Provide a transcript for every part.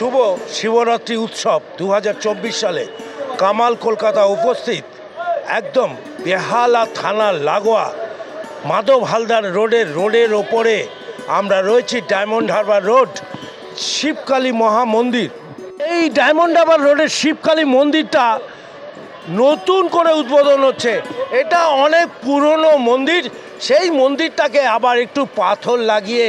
শুভ শিবরাত্রি উৎসব দু হাজার চব্বিশ সালে। কামাল কলকাতা উপস্থিত। একদম বেহালা থানার লাগোয়া মাধব হালদার রোডের রোডের ওপরে আমরা রয়েছি ডায়মন্ড হারবার রোড, শিবকালী মহামন্দির। এই ডায়মন্ড হারবার রোডের শিবকালী মন্দিরটা নতুন করে উদ্বোধন হচ্ছে। এটা অনেক পুরনো মন্দির। সেই মন্দিরটাকে আবার একটু পাথর লাগিয়ে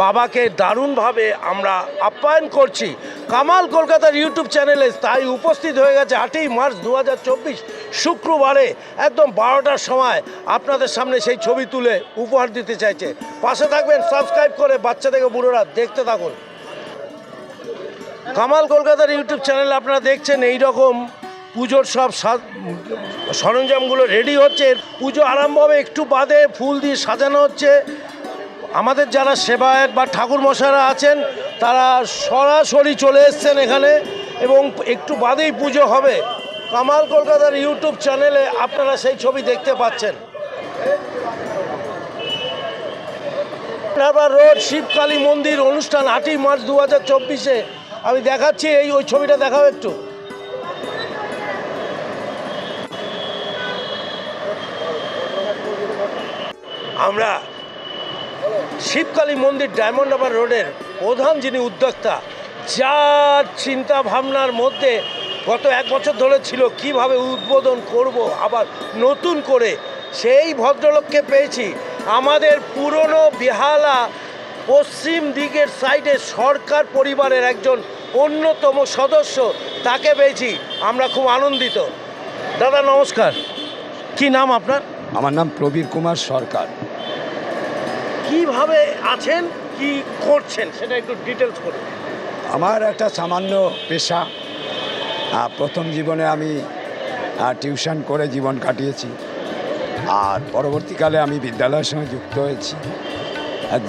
বাবাকে দারুণভাবে আমরা আপ্যায়ন করছি। কামাল কলকাতার ইউটিউব চ্যানেলে তাই উপস্থিত হয়ে গেছে আটই মার্চ দু হাজার চব্বিশ শুক্রবারে, একদম বারোটার সময়। আপনাদের সামনে সেই ছবি তুলে উপহার দিতে চাইছে। পাশে থাকবেন সাবস্ক্রাইব করে বাচ্চা থেকে বুড়োরা দেখতে থাকুন। কামাল কলকাতার ইউটিউব চ্যানেল আপনারা দেখছেন এই রকম পুজোর সব সরঞ্জামগুলো রেডি হচ্ছে। পুজো আরম্ভ হবে একটু বাদে, ফুল দিয়ে সাজানো হচ্ছে। আমাদের যারা সেবায়ক বা ঠাকুর মশাইরা আছেন, তারা সরাসরি চলে এসছেন এখানে এবং একটু বাদেই পুজো হবে। কামাল কলকাতার ইউটিউব চ্যানেলে আপনারা সেই ছবি দেখতে পাচ্ছেন। হারবার রোড শিবকালী মন্দির অনুষ্ঠান আটই মার্চ দু হাজার চব্বিশে। আমি দেখাচ্ছি এই, ওই ছবিটা দেখাও একটু। আমরা শিবকালী মন্দির ডায়মন্ড হারবার রোডের প্রধান যিনি উদ্যোক্তা, যার চিন্তা ভাবনার মধ্যে গত এক বছর ধরে ছিল কীভাবে উদ্বোধন করব, আবার নতুন করে সেই ভদ্রলোককে পেয়েছি। আমাদের পুরনো বেহালা পশ্চিম দিকের সাইডে সরকার পরিবারের একজন অন্যতম সদস্য, তাকে পেয়েছি। আমরা খুব আনন্দিত। দাদা, নমস্কার। কি নাম আপনার? আমার নাম প্রবীর কুমার সরকার। কীভাবে আছেন, কি করছেন, সেটা একটু ডিটেলস করুন আমার একটা সামান্য পেশা। প্রথম জীবনে আমি টিউশন করে জীবন কাটিয়েছি। আর পরবর্তীকালে আমি বিদ্যালয়ের সঙ্গে যুক্ত হয়েছি।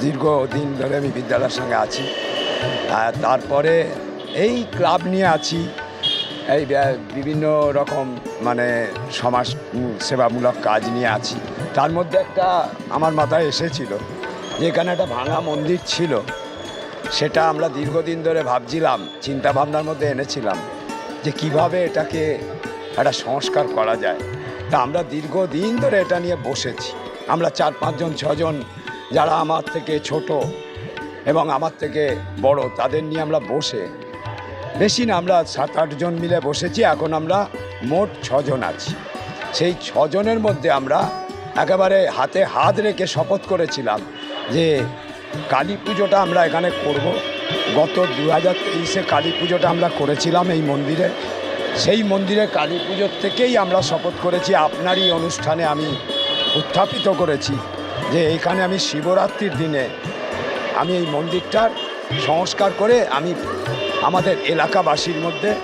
দীর্ঘ দিন ধরে আমি বিদ্যালয়ের সঙ্গে আছি। তারপরে এই ক্লাব নিয়ে আছি। এই বিভিন্ন রকম মানে সমাজ সেবামূলক কাজ নিয়ে আছি। তার মধ্যে একটা আমার মাথায় এসেছিল। যে এখানে একটা ভাঙা মন্দির ছিল। সেটা আমরা দীর্ঘদিন ধরে ভাবছিলাম চিন্তা ভাবনার মধ্যে এনেছিলাম যে কীভাবে এটাকে একটা সংস্কার করা যায়। তা আমরা দীর্ঘদিন ধরে এটা নিয়ে বসেছি। আমরা চার, পাঁচজন, ছজন যারা আমার থেকে ছোট এবং আমার থেকে বড়, তাদের নিয়ে আমরা বসে বেশি না, আমরা সাত, আটজন মিলে বসেছি, এখন আমরা মোট ছজন আছি। সেই ছজনের মধ্যে আমরা একেবারে হাতে হাত রেখে শপথ করেছিলাম যে কালী পুজোটা আমরা এখানে করব। গত দু হাজার তেইশে কালী পুজোটা আমরা করেছিলাম এই মন্দিরে। সেই মন্দিরে কালী পুজোর থেকেই আমরা শপথ করেছি। আপনারই অনুষ্ঠানে আমি উত্থাপিত করেছি যে এখানে আমি শিবরাত্রির দিনে আমি এই মন্দিরটার সংস্কার করে আমি আমাদের এলাকাবাসীর মধ্যে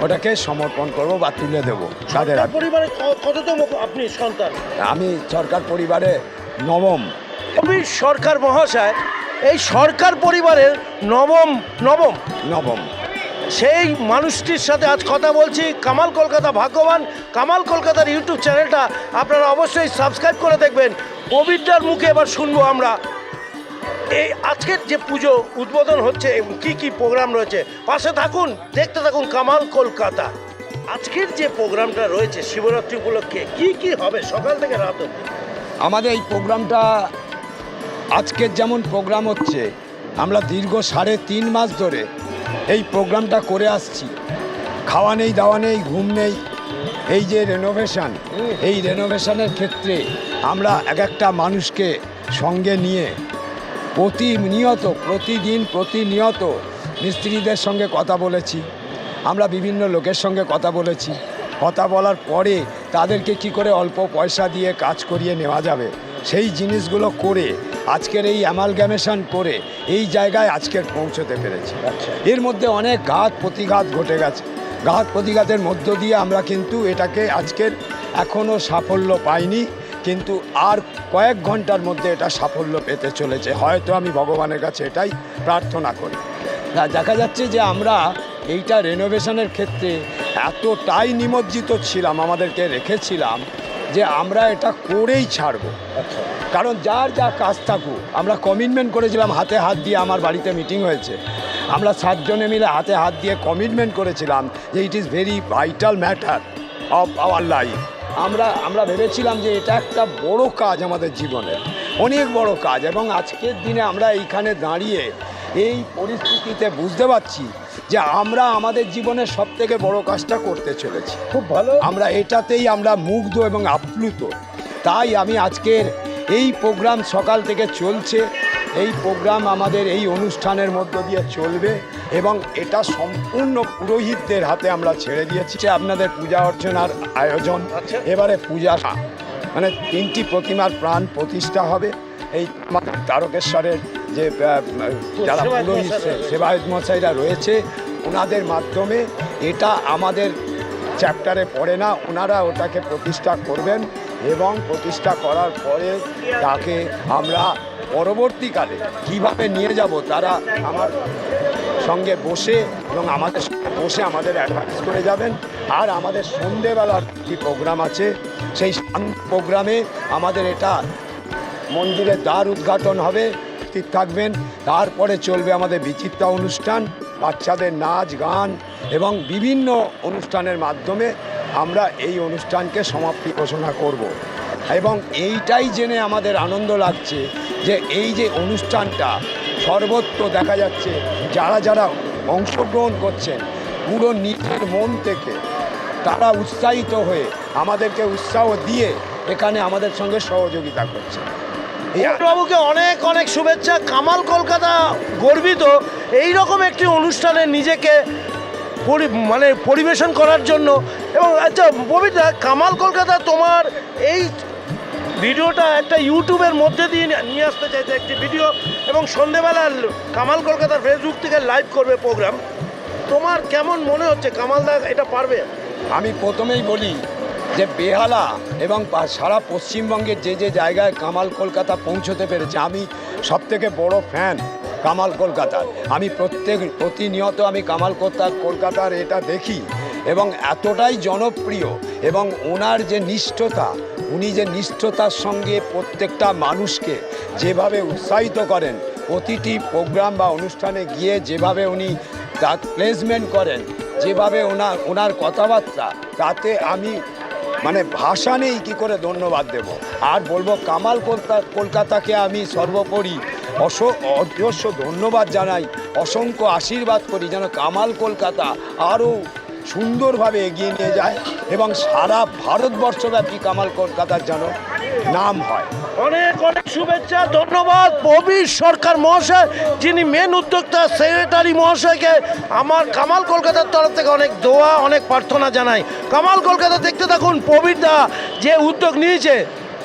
ওটাকে সমর্পণ করব বা তুলে দেবো। তাদের। পরিবারে কততম আপনি সন্তান? আমি সরকার পরিবারে নবম। কবির সরকার মহাশয় এই সরকার পরিবারের নবম নবম। নবম। সেই মানুষটির সাথে আজ কথা বলছি। কামাল কলকাতা ভাগ্যবান। কামাল কলকাতার ইউটিউব চ্যানেলটা আপনারা অবশ্যই সাবস্ক্রাইব করে দেখবেন। কবিরদার মুখে এবার শুনব আমরা। এই আজকের যে পুজো উদ্বোধন হচ্ছে এবং কী কী প্রোগ্রাম রয়েছে পাশে থাকুন দেখতে থাকুন কামাল কলকাতা। আজকের যে প্রোগ্রামটা রয়েছে শিবরাত্রি উপলক্ষে কি কি হবে সকাল থেকে রাত অবধি? আমাদের এই প্রোগ্রামটা আজকের যেমন প্রোগ্রাম হচ্ছে, আমরা দীর্ঘ সাড়ে তিন মাস ধরে এই প্রোগ্রামটা করে আসছি। খাওয়া নেই, দাওয়া নেই, ঘুম নেই। এই যে রেনোভেশান এই রেনোভেশানের ক্ষেত্রে আমরা এক একটা মানুষকে সঙ্গে নিয়ে প্রতিনিয়ত, প্রতিদিন প্রতিনিয়ত মিস্ত্রিদের সঙ্গে কথা বলেছি। আমরা বিভিন্ন লোকের সঙ্গে কথা বলেছি। কথা বলার পরে তাদেরকে কি করে অল্প পয়সা দিয়ে কাজ করিয়ে নেওয়া যাবে, সেই জিনিসগুলো করে আজকের এই অ্যামালগ্যামেশন করে এই জায়গায় আজকের পৌঁছতে পেরেছি। আচ্ছা। এর মধ্যে অনেক ঘাত প্রতিঘাত ঘটে গেছে। ঘাত প্রতিঘাতের মধ্য দিয়ে আমরা কিন্তু এটাকে আজকের এখনও সাফল্য পাইনি কিন্তু আর কয়েক ঘণ্টার মধ্যে এটা সাফল্য পেতে চলেছে। হয়তো আমি ভগবানের কাছে এটাই প্রার্থনা করি। দেখা যাচ্ছে যে আমরা এইটা রেনোভেশনের ক্ষেত্রে এতটাই নিমজ্জিত ছিলাম আমাদেরকে রেখেছিলাম যে আমরা এটা করেই ছাড়বো। আচ্ছা। কারণ যার যা কাজ থাকুক আমরা কমিটমেন্ট করেছিলাম হাতে হাত দিয়ে আমার বাড়িতে মিটিং হয়েছে। আমরা সাতজনে মিলে হাতে হাত দিয়ে কমিটমেন্ট করেছিলাম যে it is very vital matter of our life আমরা আমরা ভেবেছিলাম যে এটা একটা বড় কাজ আমাদের জীবনে অনেক বড় কাজ। এবং আজকের দিনে আমরা এইখানে দাঁড়িয়ে এই পরিস্থিতিতে বুঝতে পারছি যে আমরা আমাদের জীবনের সব থেকে বড় কাজটা করতে চলেছি। খুব ভালো। আমরা এটাতেই আমরা মুগ্ধ এবং আপ্লুত। তাই আমি আজকের এই প্রোগ্রাম সকাল থেকে চলছে। এই প্রোগ্রাম আমাদের এই অনুষ্ঠানের মধ্য দিয়ে চলবে এবং এটা সম্পূর্ণ পুরোহিতদের হাতে আমরা ছেড়ে দিয়েছি। যে আপনাদের পূজা অর্চনার আয়োজন। আচ্ছা। এবারে পূজা মানে তিনটি প্রতিমার প্রাণ প্রতিষ্ঠা হবে। এই তারকেশ্বরের যে যারা পুরোহিত। সেবায়ত মশাইরা রয়েছে ওনাদের মাধ্যমে এটা আমাদের চ্যাপ্টারে পড়ে না ওনারা ওটাকে প্রতিষ্ঠা করবেন। এবং প্রতিষ্ঠা করার পরে তাকে আমরা পরবর্তীকালে কীভাবে নিয়ে যাব তারা আমার সঙ্গে বসে এবং আমাদের সঙ্গে বসে আমাদের অ্যাডভাইস করে যাবেন। আর আমাদের সন্ধেবেলার কি প্রোগ্রাম আছে, সেই প্রোগ্রামে আমাদের এটা মন্দিরের দ্বার উদ্ঘাটন হবে ঠিক থাকবেন। তারপরে চলবে আমাদের বিচিত্রা অনুষ্ঠান, বাচ্চাদের নাচ, গান এবং বিভিন্ন অনুষ্ঠানের মাধ্যমে আমরা এই অনুষ্ঠানকে সমাপ্তি ঘোষণা করব। এবং এইটাই জেনে আমাদের আনন্দ লাগছে যে এই যে অনুষ্ঠানটা সর্বত্র দেখা যাচ্ছে, যারা যারা অংশগ্রহণ করছেন, পুরো নিজের মন থেকে তারা উৎসাহিত হয়ে আমাদেরকে উৎসাহ দিয়ে এখানে আমাদের সঙ্গে সহযোগিতা করছে বাবুকে অনেক অনেক শুভেচ্ছা। কামাল কলকাতা গর্বিত। এই রকম একটি অনুষ্ঠানে নিজেকে মানে পরিবেশন করার জন্য। এবং আচ্ছা ববিতা কামাল কলকাতা তোমার এই ভিডিওটা একটা ইউটিউবের মধ্যে দিয়ে নিয়ে- আসতে চাইছে একটি ভিডিও। এবং সন্ধেবেলা কামাল কলকাতার ফেসবুক থেকে লাইভ করবে প্রোগ্রাম তোমার কেমন মনে হচ্ছে? কামাল দা, এটা পারবে? আমি প্রথমেই বলি যে বেহালা এবং সারা পশ্চিমবঙ্গের যে যে জায়গায় কামাল কলকাতা পৌঁছতে পেরেছে, আমি সব থেকে বড় ফ্যান কামাল কলকাতার। আমি প্রত্যেক, প্রতিনিয়ত আমি কামাল কলকাতা, কলকাতার এটা দেখি এবং এতটাই জনপ্রিয় এবং ওনার যে নিষ্ঠতা, উনি যে নিষ্ঠতার সঙ্গে প্রত্যেকটা মানুষকে যেভাবে উৎসাহিত করেন, প্রতিটি প্রোগ্রাম বা অনুষ্ঠানে গিয়ে যেভাবে উনি তার প্লেসমেন্ট করেন, যেভাবে ওনার ওনার কথাবার্তা, তাতে আমি মানে ভাষা নেই কী করে ধন্যবাদ দেব। আর বলব কামাল কলকা- কলকাতাকে আমি সর্বোপরি অস অজস্র ধন্যবাদ জানাই। অসংখ্য আশীর্বাদ করি যেন কামাল কলকাতা আরও সুন্দরভাবে এগিয়ে নিয়ে যায় এবং সারা ভারতবর্ষব্যাপী কামাল কলকাতার যেন নাম হয়। অনেক অনেক শুভেচ্ছা, ধন্যবাদ। প্রবীর সরকার মহাশয়, যিনি মেন উদ্যোক্তা সেক্রেটারি মহাশয়কে আমার কামাল কলকাতার তরফ থেকে অনেক দোয়া, অনেক প্রার্থনা জানাই। কামাল কলকাতা দেখতে থাকুন প্রবীর দা যে উদ্যোগ নিয়েছে।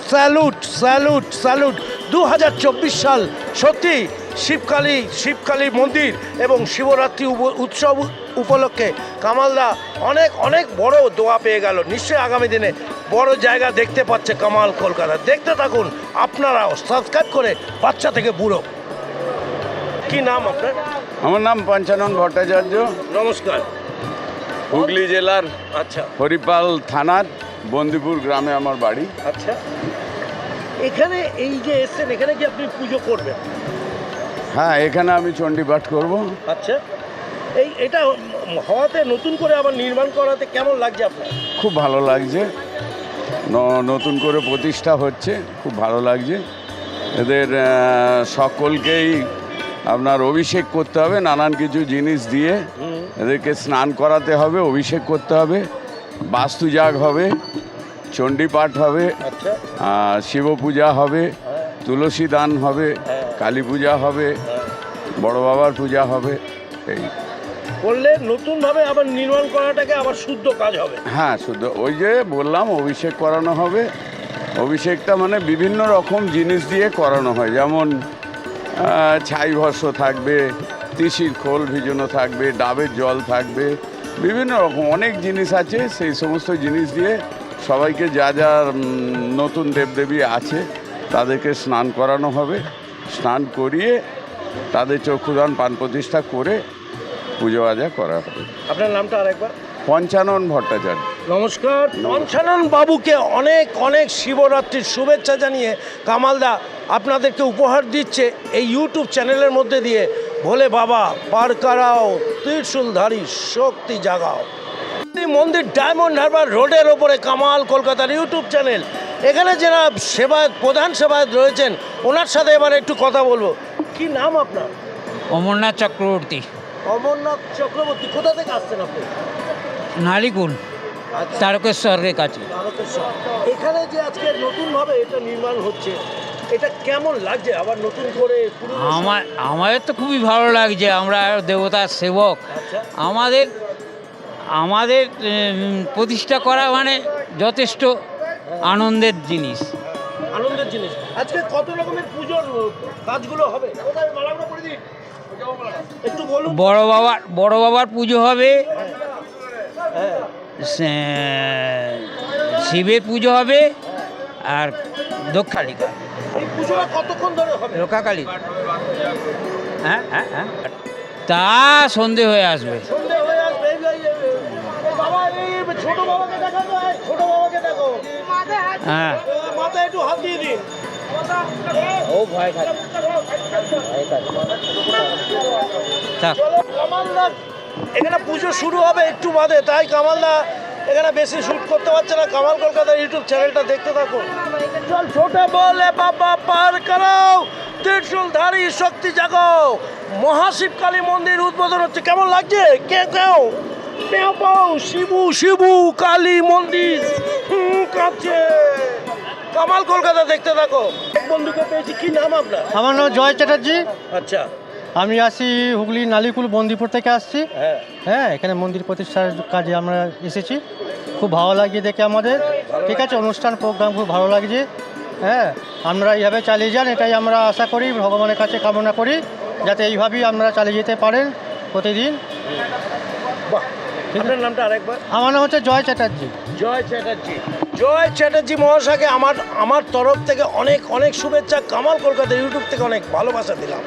Salute salute salute. দু হাজার চব্বিশ সাল সত্যি শিবকালী শিবকালী মন্দির এবং শিবরাত্রি উৎসব উপলক্ষে কামালদা অনেক অনেক বড় দোয়া পেয়ে গেল। নিশ্চয়ই আগামী দিনে বড় জায়গা দেখতে পাচ্ছে কামাল কলকাতা। দেখতে থাকুন আপনারাও সাবস্ক্রাইব করে বাচ্চা থেকে বুড়ো। কি নাম আপনার? আমার নাম পঞ্চানন ভট্টাচার্য। নমস্কার। হুগলি জেলার আচ্ছা। হরিপাল থানার বন্দিপুর গ্রামে আমার বাড়ি। আচ্ছা। এখানে এই যে এসছেন এখানে কি আপনি পুজো করবেন? হ্যাঁ এখানে আমি চণ্ডীপাঠ করব। আচ্ছা। এই এটা হওয়াতে নতুন করে আবার নির্মাণ করাতে কেমন লাগছে আপনার? খুব ভালো লাগছে। নতুন করে প্রতিষ্ঠা হচ্ছে খুব ভালো লাগছে। এদের সকলকেই আপনার অভিষেক করতে হবে নানান কিছু জিনিস দিয়ে। এদেরকে স্নান করাতে হবে অভিষেক করতে হবে বাস্তুজাগ হবে। চণ্ডীপাঠ হবে আচ্ছা। শিব পূজা হবে তুলসী দান হবে কালী পূজা হবে বড় বাবার পূজা হবে এই। করলে নতুনভাবে আবার নির্মাণ করাটাকে আবার শুদ্ধ কাজ হবে। হ্যাঁ শুদ্ধ। ওই যে বললাম অভিষেক করানো হবে। অভিষেকটা মানে বিভিন্ন রকম জিনিস দিয়ে করানো হয়। যেমন ছাই ভস্য থাকবে তিসির খোল ভিজানো থাকবে ডাবের জল থাকবে বিভিন্ন রকম অনেক জিনিস আছে সেই সমস্ত জিনিস দিয়ে সবাইকে যা যা নতুন দেবদেবী আছে তাদেরকে স্নান করানো হবে। স্নান করিয়ে তাদের চক্ষুদান পান প্রতিষ্ঠা করে পুজো আজা করা হবে। আপনার নামটা আরেকবার? পঞ্চানন ভট্টাচার্য। নমস্কার। পঞ্চানন বাবুকে অনেক অনেক শিবরাত্রির শুভেচ্ছা জানিয়ে কামালদা আপনাদেরকে উপহার দিচ্ছে এই ইউটিউব চ্যানেলের মধ্যে দিয়ে। ভোলে বাবা পার কারাও ত্রিশূলধারী শক্তি জাগাও। মন্দির ডায়মন্ড হারবার রোডের ওপরে কামাল কলকাতার ইউটিউব চ্যানেল। এখানে যারা সেবায়ত প্রধান সেবায়ত রয়েছেন ওনার সাথে এবার একটু কথা বলব। কি নাম আপনার? অমরনাথ চক্রবর্তী। অমরনাথ চক্রবর্তী কোথা থেকে আসছেন আপনি? নালিকুল আচ্ছা। তারকেশ্বরের কাছে। এখানে যে আজকে নতুনভাবে এটা নির্মাণ হচ্ছে এটা কেমন লাগছে? আবার নতুন করে আমার আমাদের তো খুবই ভালো লাগছে আমরা দেবতার সেবক। আচ্ছা। আমাদের আমাদের প্রতিষ্ঠা করা মানে যথেষ্ট আনন্দের জিনিস। আনন্দের জিনিস। আজকে কত রকমের পুজোর কাজগুলো হবে? বড় বাবার বড় বাবার পুজো হবে। হ্যাঁ। শিবের পুজো হবে আর দক্ষালিকা। কতক্ষণ ধরে হবে? লোকাকালী হ্যাঁ হ্যাঁ হ্যাঁ। তা সন্ধে হয়ে আসবে সন্ধে হয়ে আসবে এই যে- এই যে- এই বাবা এই ছোট বাবাকে দেখো তো ছোট বাবাকে দেখো। হ্যাঁ। এ, মাথায় একটু হাত দিয়ে দিন। ও ভয় খাচ্ছে। এখানে পুজো শুরু হবে একটু বাদে তাই কামালদা এখানে বেশি শুট করতে পারছে না। কামাল কলকাতার ইউটিউব চ্যানেলটা দেখতে থাকো। চল ছোট বলে বাবা পার করাও। ত্রিশূলধারী শক্তি জাগাও মহাশিব কালী মন্দির উদ্বোধন হচ্ছে। কেমন লাগছে? কে কেউ? শিবু শিবু কালী মন্দির। কাঁপছে। কামাল কলকাতা দেখতে থাকো। বন্ধুকে পেয়েছি কি নাম আপনার? আমার নাম জয় চ্যাটার্জি। আচ্ছা। আমি আসি হুগলি নালিকুল বন্দিপুর থেকে আসছি। হ্যাঁ। হ্যাঁ এখানে মন্দির প্রতিষ্ঠার কাজে আমরা এসেছি। খুব ভালো লাগছে দেখে আমাদের। ঠিক আছে অনুষ্ঠান প্রোগ্রাম খুব ভালো লাগছে। হ্যাঁ আমরা এইভাবে চালিয়ে যান এটাই আমরা আশা করি ভগবানের কাছে কামনা করি যাতে এইভাবেই আমরা চালিয়ে যেতে পারেন প্রতিদিন। বাহ। আপনার নামটা আরেকবার? আমার নাম হচ্ছে জয় চ্যাটার্জি। জয় চ্যাটার্জি। জয় চ্যাটার্জি মহাশয়কে আমার আমার তরফ থেকে অনেক অনেক শুভেচ্ছা কামাল কলকাতা ইউটিউব থেকে অনেক ভালোবাসা দিলাম।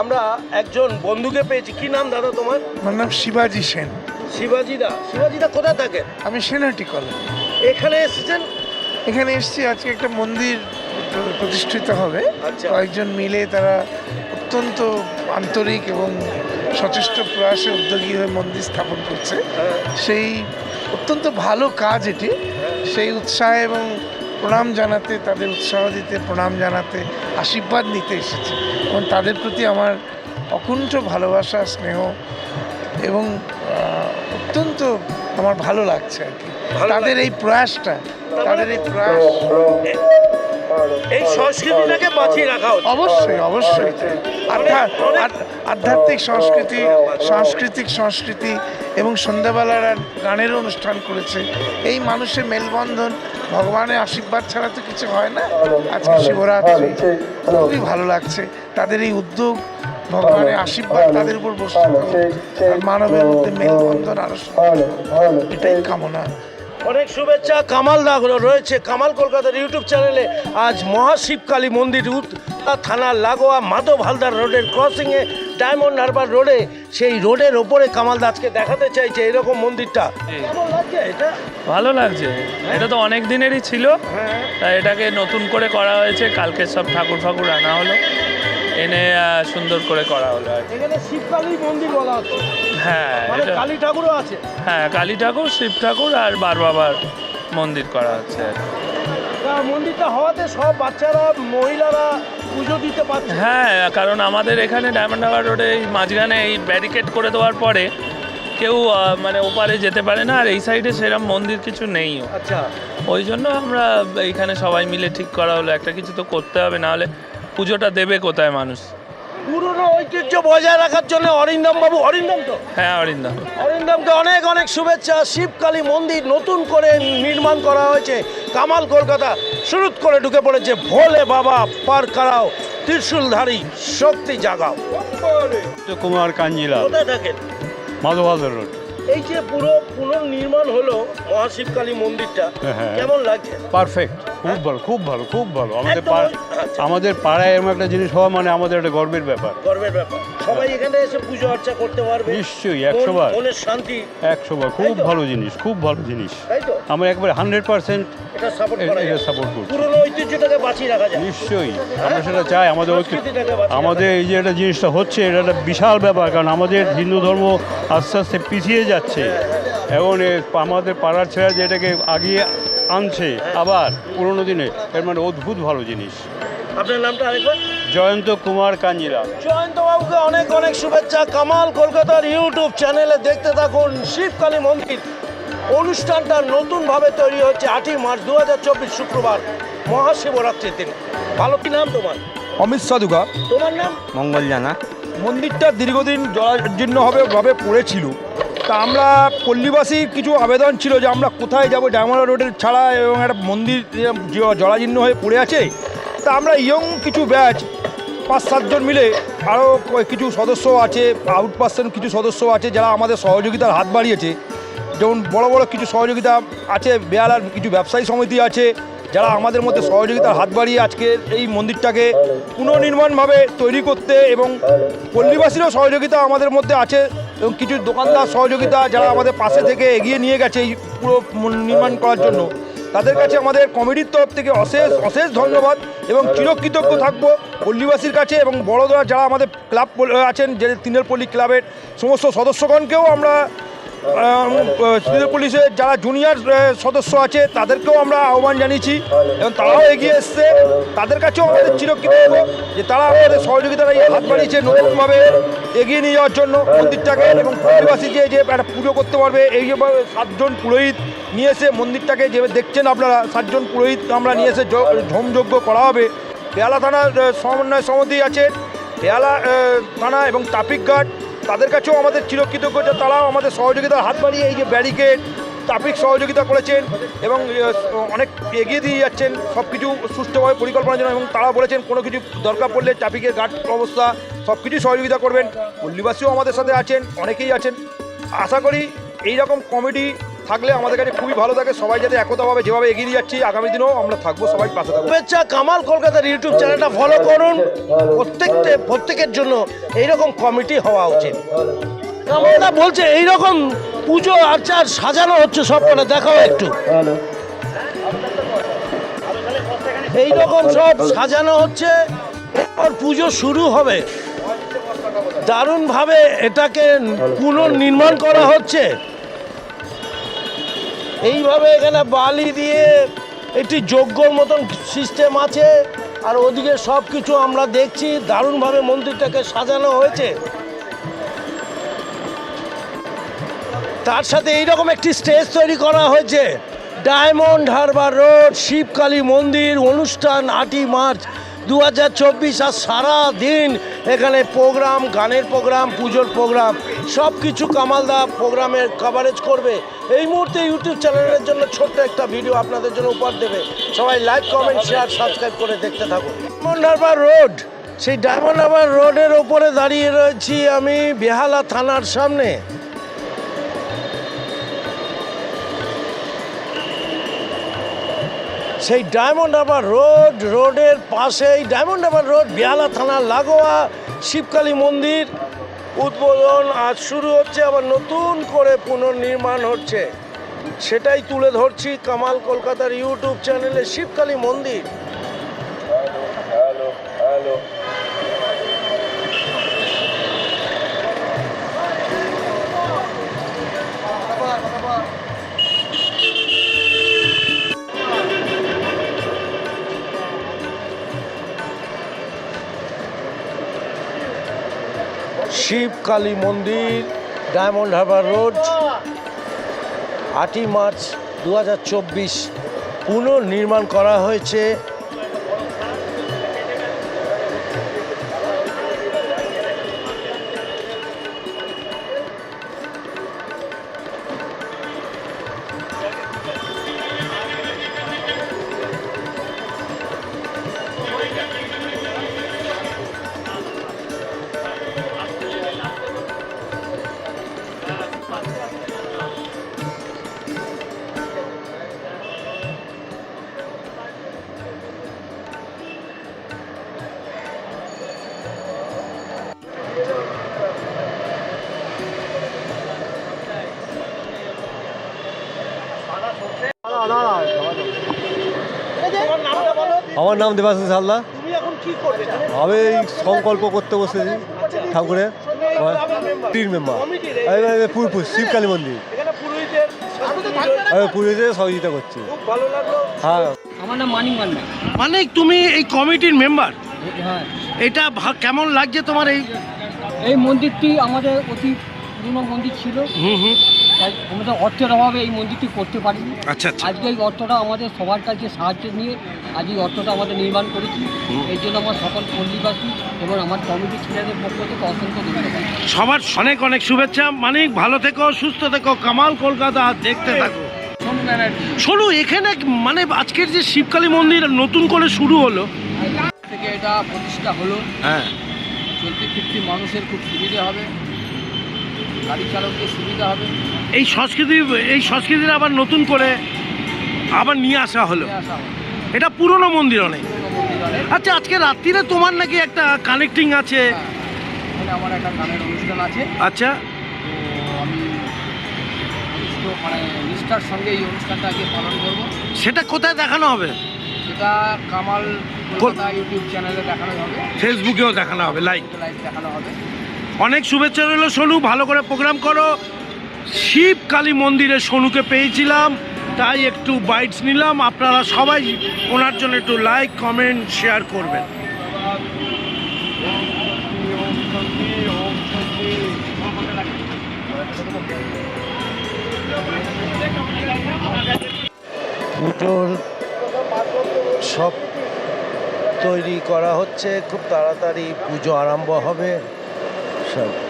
আমরা একজন বন্ধুকে পেয়েছি। কি নাম দাদা তোমার? আমার নাম শিবাজি সেন। শিবাজিদা শিবাজিদা কোথায় থাকেন? আমি সেনাটি কলেজ। এখানে এসেছেন? এখানে এসেছি আজকে একটা মন্দির প্রতিষ্ঠিত হবে। আচ্ছা। কয়েকজন মিলে তারা অত্যন্ত আন্তরিক এবং সচেষ্ট প্রয়াসে উদ্যোগী হয়ে মন্দির স্থাপন করছে। সেই অত্যন্ত ভালো কাজ এটি। সেই উৎসাহ এবং প্রণাম জানাতে তাদের উৎসাহ দিতে প্রণাম জানাতে আশীর্বাদ নিতে এসেছি। এবং তাদের প্রতি আমার অকুণ্ঠ ভালোবাসা স্নেহ এবং অত্যন্ত আমার ভালো লাগছে আর কি। তাদের এই প্রয়াসটা তাদের এই প্রয়াস। এই সংস্কৃতিটাকে বাঁচিয়ে রাখা অবশ্যই অবশ্যই। আধ্যাত্মিক সংস্কৃতি সাংস্কৃতিক সংস্কৃতি এবং সন্ধ্যাবেলার গানের অনুষ্ঠান করেছে। এই মানুষের মেলবন্ধন ভগবানের আশীর্বাদ ছাড়া তো কিছু হয় না। আজকে শিবরাত্রি। খুবই ভালো লাগছে। তাদের এই উদ্যোগ ভগবানের আশীর্বাদ তাদের উপর বসে মানবের মধ্যে মেলবন্ধন আরও এটাই কামনা। অনেক শুভেচ্ছা কামাল দা রয়েছে কামাল কলকাতার ইউটিউব চ্যানেলে। আজ মহাশিবকালী মন্দির থানার লাগোয়া মাধব হালদার রোডের ক্রসিংয়ে ডায়মন্ড হারবার রোডে সেই রোডের ওপরে কামাল দা আজকে দেখাতে চাইছে এরকম মন্দিরটা। এটা? ভালো লাগছে। এটা তো অনেক দিনেরই ছিল। হ্যাঁ। তাই এটাকে নতুন করে করা হয়েছে। কালকে সব ঠাকুর ফাকুর আনা হলো। এনে সুন্দর করে করা হলো আর। এখানে শিবকালী মন্দির বলা হচ্ছে। হ্যাঁ মানে এটা কালী ঠাকুরও আছে। হ্যাঁ কালী ঠাকুর শিব ঠাকুর আর বার বাবার মন্দির করা হচ্ছে আর মন্দিরটা হওয়াতে সব বাচ্চারা মহিলারা পুজো দিতে পারছে। হ্যাঁ কারণ আমাদের এখানে ডায়মন্ড হারবার রোডে এই মাঝখানে এই ব্যারিকেড করে দেওয়ার পরে কেউ মানে ওপারে যেতে পারে না আর এই সাইডে সেরকম মন্দির কিছু নেই আচ্ছা। ওই জন্য আমরা এইখানে সবাই মিলে ঠিক করা হলো। একটা কিছু তো করতে হবে নাহলে পুজোটা দেবে কোথায় মানুষ? পুরনো ঐতিহ্য বজায় রাখার জন্য অরিন্দম বাবু অরিন্দম তো? হ্যাঁ অরিন্দম। অরিন্দমকে অনেক অনেক শুভেচ্ছা। শিবকালী মন্দির নতুন করে নির্মাণ করা হয়েছে কামাল কলকাতা। শুরু করে ঢুকে পড়েছে ভোলে বাবা পার করাও ত্রিশূলধারী শক্তি জাগাও। কুমার কাঞ্জিলাল। কোথায় থাকেন? মাধবাজার রোড। এই যে পুরো পুনর্নির্মাণ হলো মহাশিবকালী মন্দিরটা হ্যাঁ। কেমন লাগছে? পারফেক্ট খুব ভালো খুব ভালো খুব ভালো। আমাদের একদম পাড়া- আচ্ছা। আমাদের পাড়ায় এরকম একটা জিনিস হওয়া মানে আমাদের একটা গর্বের ব্যাপার। গর্বের ব্যাপার। সবাই এখানে এসে পুজো অর্চা করতে পারবে। নিশ্চয়ই, মন- বার। মনের শান্তি। একশো বার খুব তাই তো? ভালো জিনিস খুব ভালো জিনিস। তাই তো? আমরা একবারে হান্ড্রেড পার্সেন্ট এটা সাপোর্ট করা এটা যায়। সাপোর্ট করছি। পুরনো ঐতিহ্যটাকে বাঁচিয়ে রাখা যায়। নিশ্চয়ই আমরা সেটা চাই আমাদের ঐক্য- সংস্কৃতিটাকে বাঁচিয়ে আমাদের এই যে একটা জিনিসটা হচ্ছে এটা একটা বিশাল ব্যাপার কারণ আমাদের হিন্দু ধর্ম আস্তে আস্তে পিছিয়ে যাচ্ছে। এবং এ আমাদের পাড়ার ছেলেরা যেটাকে আগিয়ে আনছে আবার পুরোনো দিনে এর মানে অদ্ভুত ভালো জিনিস। আপনার নামটা আরেকবার? জয়ন্ত কুমার কাঞ্জিলা জয়ন্ত বাবুকে অনেক অনেক শুভেচ্ছা। কামাল কলকাতার ইউটিউব চ্যানেলে দেখতে থাকুন শিবকালী মন্দির। অনুষ্ঠানটা নতুনভাবে তৈরি হচ্ছে আটই মার্চ দু হাজার চব্বিশ শুক্রবার মহাশিবরাত্রির দিন। ভালো কি নাম তোমার? অমিত সাধুকা তোমার নাম? মঙ্গল জানা। মন্দিরটা দীর্ঘদিন জরাজীর্ণ হবে ভাবে পড়েছিল। তা আমরা পল্লীবাসী কিছু আবেদন ছিল যে আমরা কোথায় যাব ডায়মন্ড রোডের ছাড়া এবং একটা মন্দির জ- জরাজীর্ণ হয়ে পড়ে আছে। তা আমরা ইয়ং কিছু ব্যাচ, পাঁচ সাতজন মিলে আরও কিছু সদস্য আছে আউট পার্সেন্ট কিছু সদস্য আছে যারা আমাদের সহযোগিতার হাত বাড়িয়েছে। যেমন বড় বড় কিছু সহযোগিতা আছে বেহালার কিছু ব্যবসায়ী সমিতি আছে যারা আমাদের মধ্যে সহযোগিতার হাত বাড়িয়ে আজকে এই মন্দিরটাকে পুনর্নির্মাণভাবে তৈরি করতে এবং পল্লীবাসীরও সহযোগিতা আমাদের মধ্যে আছে। এবং কিছু দোকানদার সহযোগিতা যারা আমাদের পাশে থেকে এগিয়ে নিয়ে গেছে এই পুরো নির্মাণ করার জন্য, তাদের কাছে আমাদের কমিটির তরফ থেকে অশেষ অশেষ ধন্যবাদ এবং চিরকৃতজ্ঞ থাকব পল্লীবাসীর কাছে এবং বড়োদরা যারা আমাদের ক্লাব আছেন, যে তিনের পল্লী ক্লাবের সমস্ত সদস্যগণকেও আমরা সিভিল পুলিশের যারা জুনিয়র সদস্য আছে তাদেরকেও আমরা আহ্বান জানিয়েছি। এবং তারাও এগিয়ে এসছে। তাদের কাছেও আমাদের চিরকৃতজ্ঞ যে তারা আমাদের সহযোগিতার এই হাত বাড়িয়েছে নতুনভাবে এগিয়ে নিয়ে যাওয়ার জন্য মন্দিরটাকে এবং পরিবাসী যে যে একটা পুজো করতে পারবে এই সাতজন পুরোহিত নিয়ে এসে মন্দিরটাকে যে দেখছেন আপনারা সাতজন পুরোহিত আমরা নিয়ে এসে হোমযজ্ঞ করা হবে। বেহালা থানার সমন্বয় সমিতি আছে। আহ, থানা এবং ট্রাফিক গার্ড তাদের কাছেও আমাদের চিরকৃতজ্ঞ যে তারাও আমাদের সহযোগিতার হাত বাড়িয়ে এই যে ব্যারিকেড, ট্রাফিক সহযোগিতা করেছেন এবং অনেক এগিয়ে দিয়ে যাচ্ছেন সব কিছু সুষ্ঠুভাবে পরিকল্পনার জন্য এবং তারা বলেছেন কোনো কিছু দরকার পড়লে ট্রাফিকের গার্ড অবস্থা সব কিছু সহযোগিতা করবেন। পল্লীবাসীও আমাদের সাথে আছেন, অনেকেই আছেন। আশা করি এই রকম কমিটি থাকলে আমাদের কাছে খুবই ভালো থাকে। সবাই যাতে একতাভাবে যেভাবে এগিয়ে যাচ্ছি, আগামী দিনেও আমরা থাকব, সবাই পাশে থাকব। শুভেচ্ছা, কামাল কলকাতার ইউটিউব চ্যানেলটা ফলো করুন। প্রত্যেকটা, প্রত্যেকের জন্য এইরকম কমিটি হওয়া উচিত। কামালদা বলছে, এইরকম পুজো আর্চার সাজানো হচ্ছে সব দেখাও একটু। এইরকম সব সাজানো হচ্ছে, এরপর পুজো শুরু হবে। দারুণভাবে এটাকে পুনর্নির্মাণ করা হচ্ছে। এইভাবে এখানে বালি দিয়ে একটি যজ্ঞর মতন সিস্টেম আছে। আর ওদিকে সব কিছু আমরা দেখছি, দারুণভাবে মন্দিরটাকে সাজানো হয়েছে। তার সাথে এইরকম একটি স্টেজ তৈরি করা হয়েছে। ডায়মন্ড হারবার রোড, শিবকালী মন্দির, অনুষ্ঠান আটই মার্চ। দু হাজার চব্বিশ আর সারা দিন এখানে প্রোগ্রাম, গানের প্রোগ্রাম, পুজোর প্রোগ্রাম সব কিছু কামালদা প্রোগ্রামের কভারেজ করবে। এই মুহূর্তে ইউটিউব চ্যানেলের জন্য ছোট্ট একটা ভিডিও আপনাদের জন্য উপহার দেবে। সবাই লাইক কমেন্ট শেয়ার সাবস্ক্রাইব করে দেখতে থাকুন। ডায়মন্ড হারবার রোড সেই ডায়মন্ড হারবার রোডের ওপরে দাঁড়িয়ে রয়েছি আমি বেহালা থানার সামনে। সেই ডায়মন্ড হারবার রোড, রোডের পাশেই ডায়মন্ড হারবার রোড, বেহালা থানা লাগোয়া শিবকালী মন্দির। উদ্বোধন আজ শুরু হচ্ছে, আবার নতুন করে পুনর্নির্মাণ হচ্ছে। সেটাই তুলে ধরছি কামাল কলকাতার ইউটিউব চ্যানেলে শিবকালী মন্দির। শিব কালী মন্দির ডায়মন্ড হারবার রোড আটই মার্চ দু হাজার চব্বিশ পুনর্নির্মাণ করা হয়েছে। আমার নাম দেবাশিস হালদা তুমি এখন কি করবে? আমি এই সংকল্প করতে বসেছি ঠাকুরের। তিন মেম্বার পুরপুর শিবকালী মন্দির। এখানে পুরোহিতের আমি পুরীতে সহযোগিতা করছি। খুব ভালো লাগল। হ্যাঁ। আমার নাম মানিক মান্না। মানে তুমি এই কমিটির মেম্বার হ্যাঁ। এটা ভা- কেমন লাগছে তোমার এই? এই মন্দিরটি আমাদের অতি পুরনো মন্দির ছিল। হুম হুম। তাই আমাদের অর্থের অভাবে এই মন্দিরটি করতে পারিনি। আচ্ছা আচ্ছা। আজকে এই অর্থটা আমাদের সবার কাছে সাহায্য নিয়ে আজ এই অর্থটা আমাদের নির্মাণ করেছি। এই জন্য আমার সকল পল্লীবাসী এবং আমার কমিটির ছেলেদের পক্ষ থেকে অসংখ্য ধন্যবাদ। সবার অনেক অনেক শুভেচ্ছা। মানিক ভালো থেকো সুস্থ থেকো কামাল কলকাতা দেখতে থাকো। শোনো এখানে মানে আজকের যে শিবকালী মন্দির নতুন করে শুরু হলো। থেকে এটা প্রতিষ্ঠা হলো। হ্যাঁ। চলতি ফিরতি মানুষের খুব সুবিধা হবে। গাড়ি চালকদের সুবিধা হবে। এই সংস্কৃতি এই সংস্কৃতির আবার নতুন করে আবার নিয়ে আসা হলো। এটা পুরনো মন্দির অনেক। আচ্ছা আজকে রাত্রিরে তোমার নাকি একটা কানেক্টিং আছে? হ্যাঁ, আমার একটা গানের অনুষ্ঠান আছে। আচ্ছা। তো আমি মানে নিষ্ঠার সঙ্গে এই অনুষ্ঠানটা আজকে পালন করব। সেটা কোথায় দেখানো হবে? সেটা কামাল কলকাতা ইউটিউব চ্যানেলে দেখানো হবে। ফেসবুকেও দেখানো হবে লাইভ লাইভ দেখানো হবে। অনেক শুভেচ্ছা রইল। সোনু, ভালো করে প্রোগ্রাম করো। শিব কালী মন্দিরে সোনুকে পেয়েছিলাম, তাই একটু বাইটস নিলাম। আপনারা সবাই ওনার জন্য একটু লাইক কমেন্ট শেয়ার করবেন। পুজোর সব তৈরি করা হচ্ছে। খুব তাড়াতাড়ি পুজো আরম্ভ হবে। সব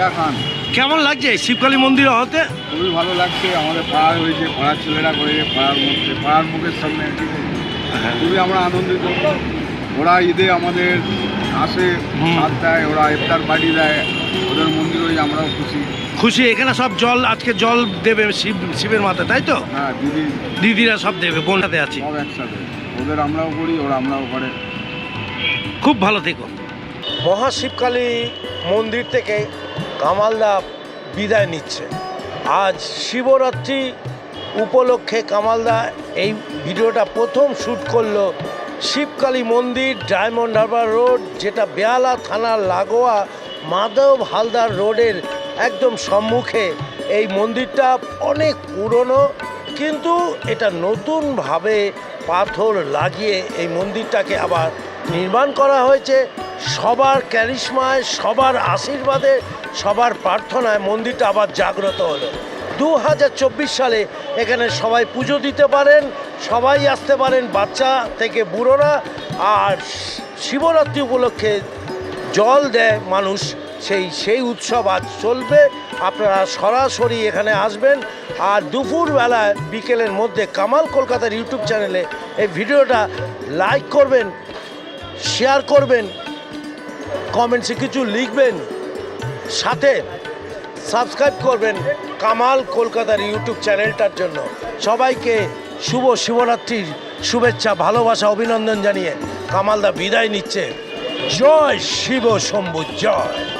রিয়া খান। কেমন লাগছে শিবকালী মন্দিরে হতে? খুবই ভালো লাগছে আমাদের পাড়ার হয়েছে পাড়ার ছেলেরা করেছে পাড়ার মধ্যে পাড়ার মুখের সামনে খুবই আমরা আনন্দিত। ওরা ঈদে আমাদের আসে হুম। সাথ দেয় ওরা ইফতার পার্টি দেয় ওদের মন্দির হয়ে আমরাও খুশি। খুশি এখানে সব জল আজকে জল দেবে শিব শিবের মাথা তাই তো? হ্যাঁ দিদি। দিদিরা সব দেবে বোনটাতে আছি। সব একসাথে। ওদের আমরাও করি ওরা আমরাও করে। খুব ভালো থেকো। মহাশিবকালী মন্দির থেকে কামালদা বিদায় নিচ্ছে। আজ শিবরাত্রি উপলক্ষে কামালদা এই ভিডিওটা প্রথম শ্যুট করল শিবকালী মন্দির, ডায়মন্ড হারবার রোড, যেটা বেয়ালা থানার লাগোয়া মাধব হালদার রোডের একদম সম্মুখে। এই মন্দিরটা অনেক পুরনো, কিন্তু এটা নতুনভাবে পাথর লাগিয়ে এই মন্দিরটাকে আবার নির্মাণ করা হয়েছে। সবার ক্যারিশমায়, সবার আশীর্বাদে, সবার প্রার্থনায় মন্দিরটা আবার জাগ্রত হলো। দু হাজার চব্বিশ সালে এখানে সবাই পুজো দিতে পারেন, সবাই আসতে পারেন, বাচ্চা থেকে বুড়োরা, আর শিবরাত্রি উপলক্ষে জল দেয় মানুষ। সেই সেই উৎসব আজ চলবে। আপনারা সরাসরি এখানে আসবেন, আর দুপুরবেলায় বিকেলের মধ্যে কামাল কলকাতার ইউটিউব চ্যানেলে এই ভিডিওটা লাইক করবেন শেয়ার করবেন, কমেন্টসে কিছু লিখবেন, সাথে সাবস্ক্রাইব করবেন কামাল কলকাতার ইউটিউব চ্যানেলটার জন্য। সবাইকে শুভ শিবরাত্রির শুভেচ্ছা, ভালোবাসা, অভিনন্দন জানিয়ে কামালদা বিদায় নিচ্ছে। জয় শিব শম্ভু, জয়।